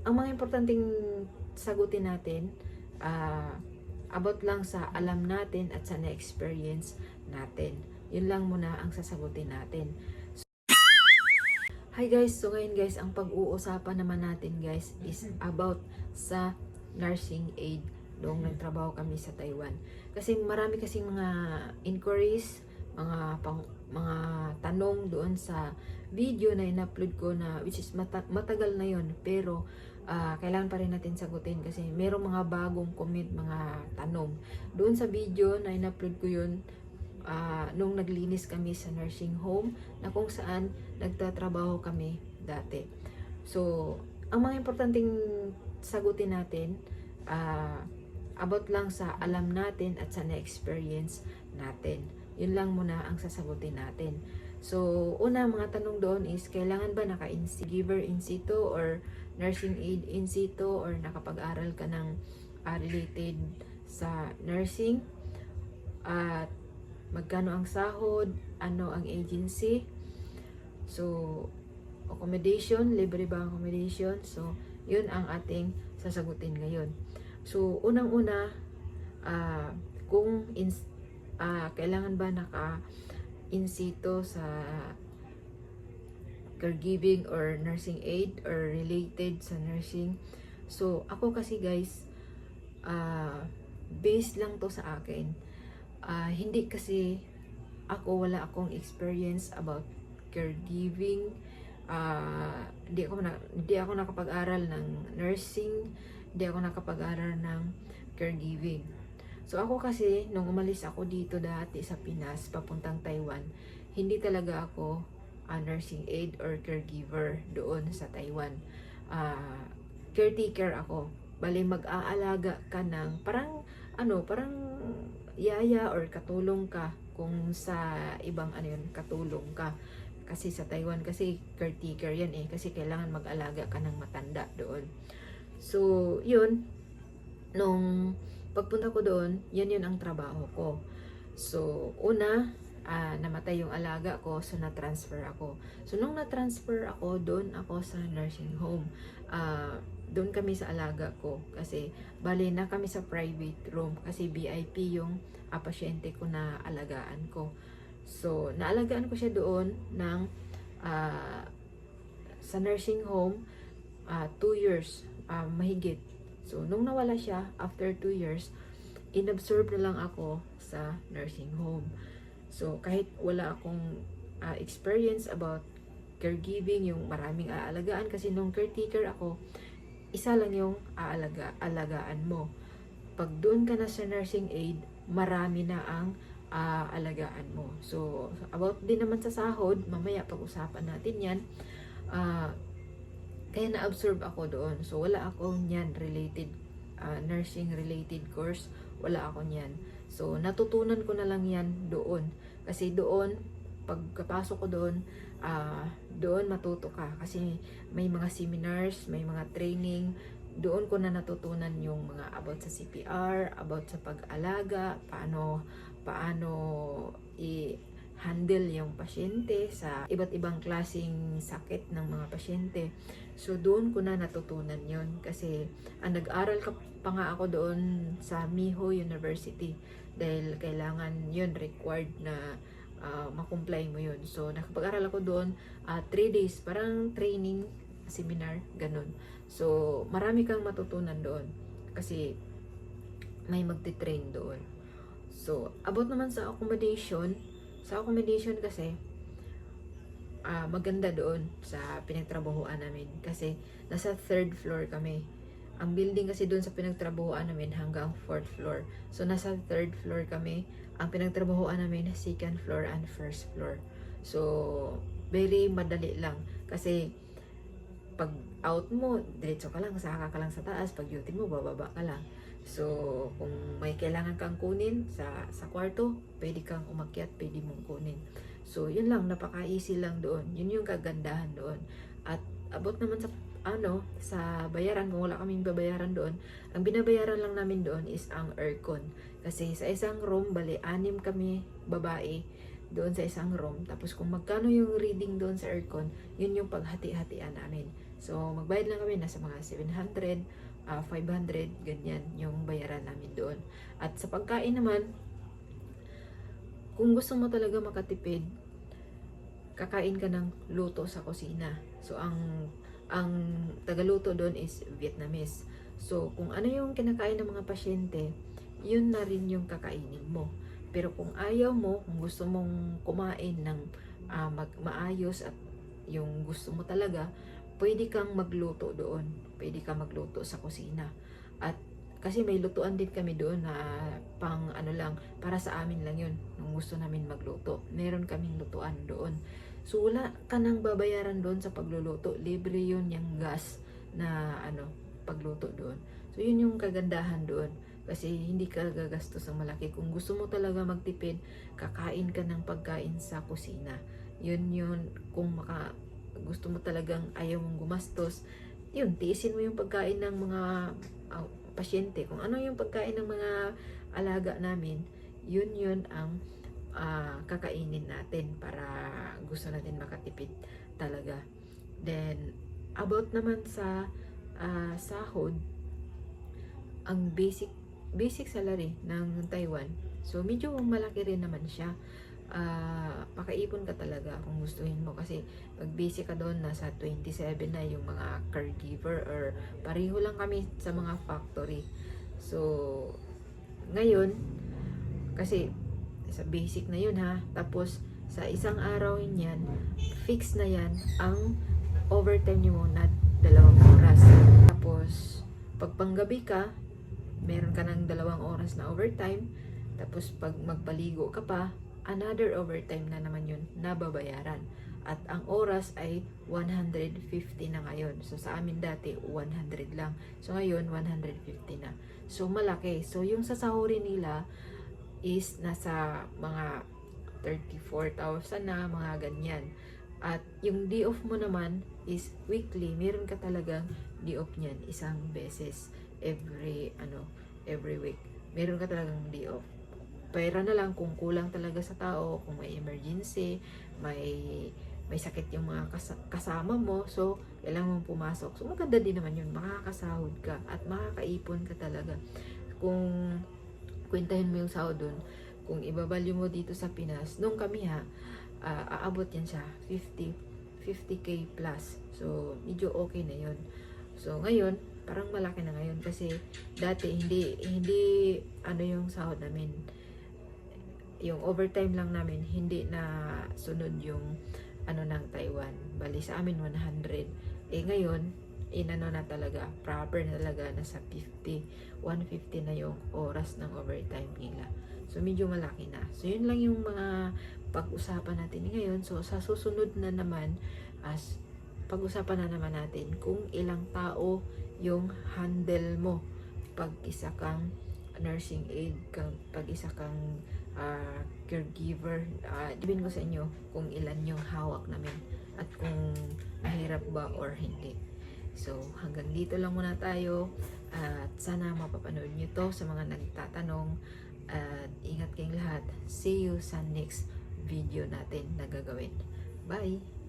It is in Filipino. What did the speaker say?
Ang mga importanteng sagutin natin, ah, about lang sa alam natin at sa na-experience natin. Yun lang muna ang sasagutin natin. Hi guys, so ngayon guys, ang pag-uusapan naman natin guys is about sa nursing aid noong nagtrabaho kami sa Taiwan. Kasi marami kasing mga inquiries, mga pang, mga tanong doon sa video na in-upload ko na which is mata- matagal na yon pero ah, kailangan pa rin natin sagutin kasi merong mga bagong comment, mga tanong. Doon sa video na in-upload ko yun, ah, nung naglinis kami sa nursing home na kung saan nagtatrabaho kami dati. So, ang mga importanteng sagutin natin, ah, about lang sa alam natin at sa na-experience natin. Yun lang muna ang sasagutin natin. So, una mga tanong doon is, kailangan ba naka-giver in situ or nursing aid in situ or nakapag-aral ka ng ah, related sa nursing? At magkano ang sahod? Ano ang agency? So, accommodation, libre ba ang accommodation? So, yun ang ating sasagutin ngayon. So, unang-una, ah, kung ins- ah, kailangan ba naka in situ sa caregiving or nursing aid or related sa nursing. So, ako kasi guys, ah based lang to sa akin. Ah, hindi kasi ako wala akong experience about caregiving. Ah, hindi ako na, hindi ako nakapag-aral ng nursing, hindi ako nakapag-aral ng caregiving. So ako kasi nung umalis ako dito dati sa Pinas papuntang Taiwan, hindi talaga ako a nursing aid or caregiver doon sa Taiwan. Ah, caretaker ako. Bali mag-aalaga ka ng parang ano, parang yaya or katulong ka kung sa ibang ano yun, katulong ka. Kasi sa Taiwan kasi caretaker yan eh kasi kailangan mag-alaga ka ng matanda doon. So, yun nung pagpunta ko doon, yan yun ang trabaho ko. So, una, ah, namatay yung alaga ko, so na-transfer ako. So, nung na-transfer ako, doon ako sa nursing home. Ah, doon kami sa alaga ko kasi bali na kami sa private room kasi VIP yung ah, pasyente ko na alagaan ko. So, naalagaan ko siya doon ng ah, sa nursing home, ah, two years, ah, mahigit. So, nung nawala siya, after two years, inabsorb na lang ako sa nursing home. So, kahit wala akong ah, experience about caregiving, yung maraming aalagaan, kasi nung caretaker ako, isa lang yung aalaga, alagaan mo. Pag doon ka na sa nursing aid, marami na ang ah, alagaan mo. So, about din naman sa sahod, mamaya pag-usapan natin yan. Ah, kaya na-absorb ako doon. So, wala ako niyan related, ah, nursing related course. Wala ako niyan. So, natutunan ko na lang yan doon. Kasi doon, pagkapasok ko doon, ah, doon matuto ka. Kasi may mga seminars, may mga training. Doon ko na natutunan yung mga about sa CPR, about sa pag-alaga, paano, paano i- handle yung pasyente sa iba't ibang klasing sakit ng mga pasyente. So doon ko na natutunan yon kasi ang nag-aral ka pa nga ako doon sa Miho University dahil kailangan yun required na ah, makomply mo yun. So nakapag-aral ako doon 3 days, parang training seminar, ganun. So marami kang matutunan doon kasi may magti-train doon. So about naman sa accommodation, sa accommodation kasi, ah maganda doon sa pinagtrabahoan namin. Kasi nasa third floor kami. Ang building kasi doon sa pinagtrabahoan namin hanggang fourth floor. So nasa third floor kami. Ang pinagtrabahoan namin second floor and first floor. So very madali lang. Kasi pag out mo, diretso ka lang, saka ka lang sa taas. Pag duty mo, bababa ka lang. So, kung may kailangan kang kunin sa sa kwarto, pwede kang umakyat, pwede mong kunin. So, yun lang, napaka-easy lang doon. Yun yung kagandahan doon. At about naman sa ano, sa bayaran, kung wala kaming babayaran doon, ang binabayaran lang namin doon is ang aircon. Kasi sa isang room, bali, anim kami babae doon sa isang room. Tapos kung magkano yung reading doon sa aircon, yun yung paghati-hatian namin. So, magbayad lang kami, nasa mga 700, ah, 500, ganyan yung bayaran namin doon. At sa pagkain naman, kung gusto mo talaga makatipid, kakain ka ng luto sa kusina. So, ang ang tagaluto doon is Vietnamese. So, kung ano yung kinakain ng mga pasyente, yun na rin yung kakainin mo. Pero kung ayaw mo, kung gusto mong kumain ng ah, mag, maayos at yung gusto mo talaga, pwede kang magluto doon. Pwede kang magluto sa kusina. At kasi may lutuan din kami doon na pang ano lang, para sa amin lang yun. Nung gusto namin magluto. Meron kaming lutuan doon. So wala ka nang babayaran doon sa pagluluto. Libre yun yung gas na ano, pagluto doon. So yun yung kagandahan doon. Kasi hindi ka gagastos ng malaki. Kung gusto mo talaga magtipid, kakain ka ng pagkain sa kusina. Yun yun, kung maka, gusto mo talagang ayaw mong gumastos, yun, tiisin mo yung pagkain ng mga ah, pasyente. Kung ano yung pagkain ng mga alaga namin, yun yun ang ah, kakainin natin para gusto natin makatipid talaga. Then, about naman sa ah, sahod, ang basic basic salary ng Taiwan. So, medyo malaki rin naman siya. Ah, pakaipon ka talaga kung gustuhin mo kasi pag busy ka doon nasa 27 na yung mga caregiver or pareho lang kami sa mga factory. So, ngayon, kasi sa basic na yun ha, tapos sa isang araw yan, fix na yan ang overtime nyo na dalawang oras. Tapos, pag panggabi ka, meron ka ng dalawang oras na overtime. Tapos, pag magpaligo ka pa, another overtime na naman yun na babayaran. At ang oras ay 150 na ngayon. So, sa amin dati, 100 lang. So, ngayon, 150 na. So, malaki. So, yung sasahurin nila is nasa mga 34,000 na, mga ganyan. At yung day off mo naman is weekly. Meron ka talagang day off niyan isang beses every ano every week. Meron ka talagang day off. Pera na lang kung kulang talaga sa tao, kung may emergency, may may sakit yung mga kas- kasama mo, so kailangan mong pumasok. So maganda din naman yun, makakasahod ka at makakaipon ka talaga. Kung kwentahin mo yung sahod dun, kung ibabalyo mo dito sa Pinas, nung kami ha, ah, aabot yan siya, 50, 50k plus. So, medyo okay na yun. So, ngayon, parang malaki na ngayon kasi dati hindi hindi ano yung sahod namin yung overtime lang namin hindi na sunod yung ano ng Taiwan. Bali sa amin 100 eh ngayon inano na talaga proper na talaga nasa 50 150 na yung oras ng overtime nila. So medyo malaki na. So yun lang yung mga pag-usapan natin ngayon. So sa susunod na naman as pag-usapan na naman natin kung ilang tao yung handle mo pag isa kang nursing aid, kang, pag isa kang ah, caregiver, uh, ibin ko sa inyo kung ilan yung hawak namin at kung mahirap ba or hindi. So, hanggang dito lang muna tayo at sana mapapanood nyo to sa mga nagtatanong at ingat kayong lahat. See you sa next video natin na gagawin. Bye!